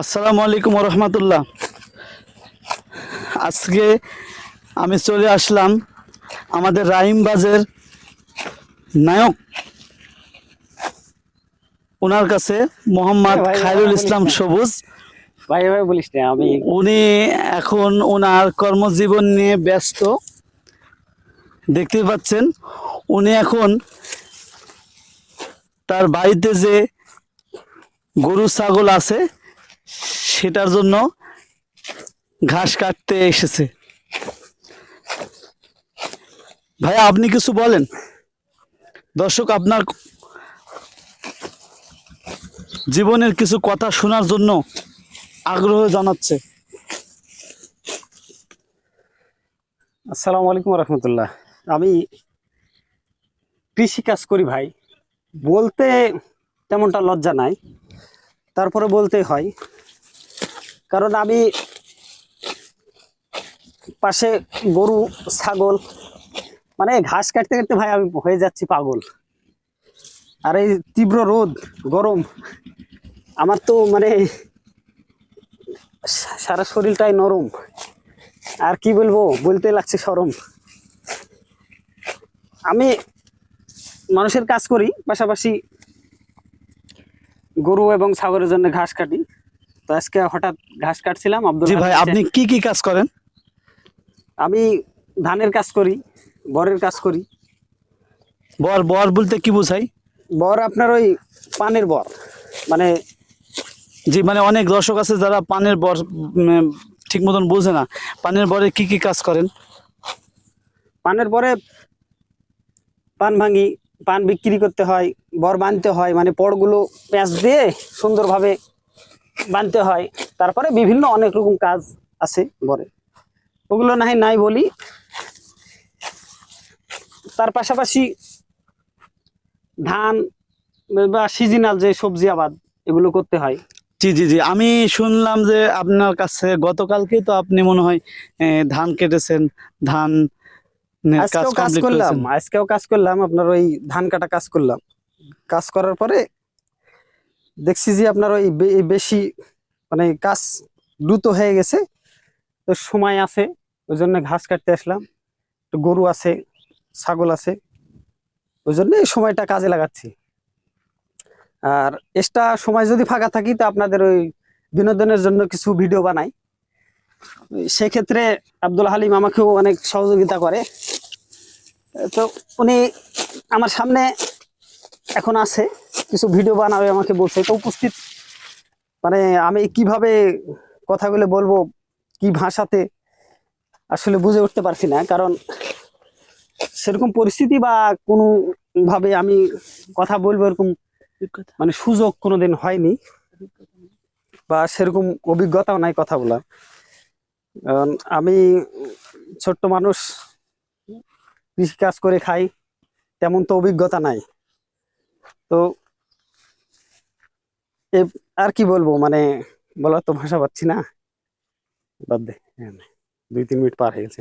আসসালামু আলাইকুম রহমতুল্লাহ আজকে আমি চলে আসলাম আমাদের রাহিমবাজের নায়ক। ওনার কাছে মোহাম্মদ খায়রুল ইসলাম সবুজ। ভাই ভাই বলিস না আমি উনি এখন ওনার কর্মজীবন নিয়ে ব্যস্ত। দেখতে পাচ্ছেন উনি এখন তার বাড়িতে যে গরু ছাগল আছে সেটার জন্য ঘাস কাটতে এসেছে। ভাইয়া, আপনি কিছু বলেন। দর্শক, আপনার জীবনের কিছু কথা শোনার জন্য আগ্রহ জানাচ্ছে। আসসালামু আলাইকুম রহমতুল্লাহ। আমি কৃষি কাজ করি ভাই। বলতে তেমনটা লজ্জা নাই। তারপরে বলতে হয় কারণ আমি পাশে গরু, ছাগল মানে ঘাস কাটতে কাটতে ভাই আমি হয়ে যাচ্ছি পাগল। আর এই তীব্র রোদ, গরম, আমার তো মানে সারা শরীরটাই নরম। আর কি বলব, বলতে লাগছে সরম। আমি মানুষের কাজ করি, পাশাপাশি গরু এবং ছাগলের জন্য ঘাস কাটি। তো আজকে হঠাৎ ঘাস কাটছিলাম আব্দুল জি ভাই আপনি কি কি কাজ করেন? আমি ধানের কাজ করি বরের কাজ করি। বর বর বলতে কি বোঝাই? বর আপনার ওই পানের বর মানে জি মানে অনেক দর্শক আছে যারা পানের বর ঠিক মতন বোঝে না। পানের বরে কি কি কাজ করেন? পানের পরে পান ভাঙি পান বিক্রি করতে হয় বর বাঁধতে হয় মানে পড়গুলো প্যাঁচ দিয়ে সুন্দরভাবে বাঁধতে হয়। তারপরে বিভিন্ন অনেক রকম কাজ আছে বরে ওগুলো নাই নাই বলি। তার পাশাপাশি ধান বা সিজনাল যে সবজি আবাদ এগুলো করতে হয়। জি জি জি। আমি শুনলাম যে আপনার কাছে গতকালকে তো আপনি মনে হয় ধান কেটেছেন ধান আজকেও কাজ করলাম। আজকেও কাজ করলাম আপনার ওই ধান কাটা কাজ করলাম। কাজ করার পরে দেখছি যে আপনার ওই বেশি মানে কাজ দ্রুত হয়ে গেছে। তো সময় আছে, ওই জন্য ঘাস কাটতে আসলাম। তো গরু আছে, ছাগল আছে, ওই জন্য এই সময়টা কাজে লাগাচ্ছি। আর এক্সট্রা সময় যদি ফাঁকা থাকি, তো আপনাদের ওই বিনোদনের জন্য কিছু ভিডিও বানাই। সেক্ষেত্রে আব্দুল হালিম আমাকেও অনেক সহযোগিতা করে। তো উনি আমার সামনে এখন আছে। কিছু ভিডিও বানাবে আমাকে বলছে তো উপস্থিত। মানে আমি কীভাবে কথাগুলো বলব কি ভাষাতে আসলে বুঝে উঠতে পারছি না। কারণ সেরকম পরিস্থিতি বা কোনো ভাবে আমি কথা বলব এরকম মানে সুযোগ কোনোদিন হয়নি। বা সেরকম অভিজ্ঞতাও নাই কথা বলার। কারণ আমি ছোট্ট মানুষ কৃষিকাজ করে খাই তেমন তো অভিজ্ঞতা নাই। তো আর কি বলব মানে বলার তো ভাষা পাচ্ছি না। বাদ দে দুই, তিন মিনিট পার হয়ে গেছে।